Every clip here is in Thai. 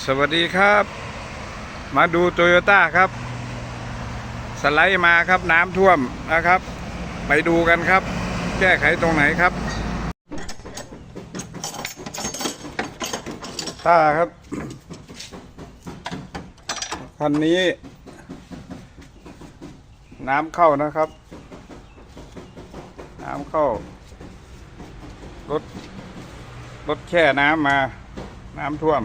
สวัสดีครับ มาดูโตโยต้าครับ สไลด์มาครับน้ำท่วมนะครับ ไปดูกันครับ แก้ไขตรงไหนครับต้าครับ คันนี้ น้ำเข้านะครับ น้ำเข้ารถรถแช่น้ำมา น้ำท่วม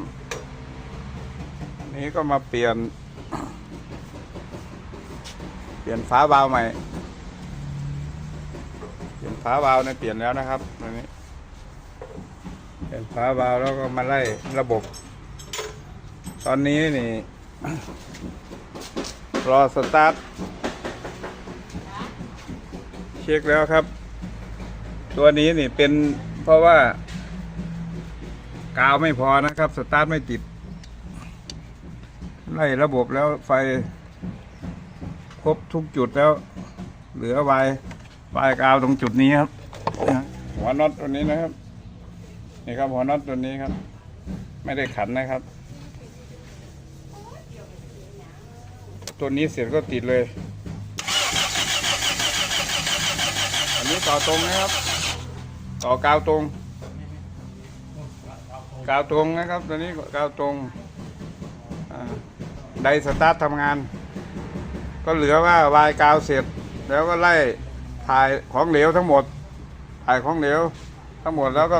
นี้ก็มาเปลี่ยน เปลี่ยนฝาบาวใหม่ เปลี่ยนฝาบาวเนี่ยเปลี่ยนแล้วนะครับอันนี้ เปลี่ยนฝาบาวแล้วก็มาไล่ระบบ ตอนนี้นี่ รอสตาร์ท เช็คแล้วครับ ตัวนี้นี่เป็นเพราะว่ากาวไม่พอนะครับ สตาร์ทไม่ติด ไล่ระบบแล้วไฟครบทุกจุดแล้ว เหลือไวไฟกาวตรงจุดนี้ครับ หัวน็อตตัวนี้นะครับ นี่ครับหัวน็อตตัวนี้ครับ ไม่ได้ขันนะครับ ตัวนี้เสร็จก็ติดเลย อันนี้ต่อตรงนะครับ ต่อกาวตรง กาวตรงนะครับ ตัวนี้กาวตรงอ่า ไดสตาร์ททำงาน ก็เหลือว่าวายกาวเสร็จ แล้วก็ไล่ถ่ายของเหลวทั้งหมด ถ่ายของเหลวทั้งหมดแล้วก็